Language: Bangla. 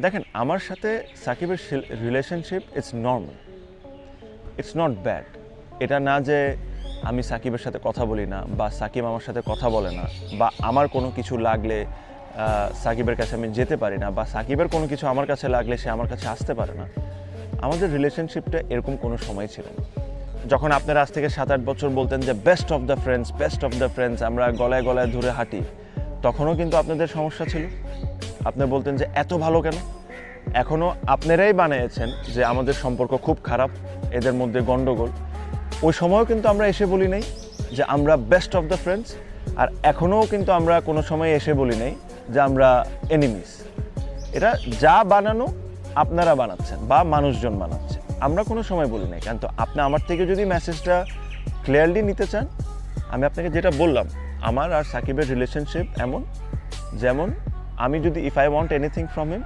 দেখেন, আমার সাথে সাকিবের relationship it's normal it's not bad এটা না যে আমি সাকিবের সাথে কথা বলি না, বা সাকিব আমার সাথে কথা বলে না, বা আমার কোনো কিছু লাগলে সাকিবের কাছে আমি যেতে পারি না, বা সাকিবের কোনো কিছু আমার কাছে লাগলে সে আমার কাছে আসতে পারে না। আমাদের রিলেশনশিপটা এরকম কোনো সময় ছিল না। যখন আপনারা আজ থেকে সাত, আট বছর বলতেন যে best of the friends best of the friends আমরা গলায় গলায় ধরে হাঁটি, তখনও কিন্তু আপনাদের সমস্যা ছিল। আপনি বলতেন যে এত ভালো কেন? এখনও আপনারাই বানিয়েছেন যে আমাদের সম্পর্ক খুব খারাপ, এদের মধ্যে গন্ডগোল। ওই সময়ও কিন্তু আমরা এসে বলি নাই যে আমরা বেস্ট অফ দ্য ফ্রেন্ডস আর এখনও কিন্তু আমরা কোনো সময় এসে বলি নাই যে আমরা এনিমিস এটা যা বানানো আপনারা বানাচ্ছেন বা মানুষজন বানাচ্ছে। আমরা কোনো সময় বলি নাই। কিন্তু আপনি আমার থেকে যদি মেসেজটা ক্লিয়ারলি নিতে চান, আমি আপনাকে যেটা বললাম, আমার আর সাকিবের রিলেশনশিপ এমন, যেমন আমি যদি if I want anything from him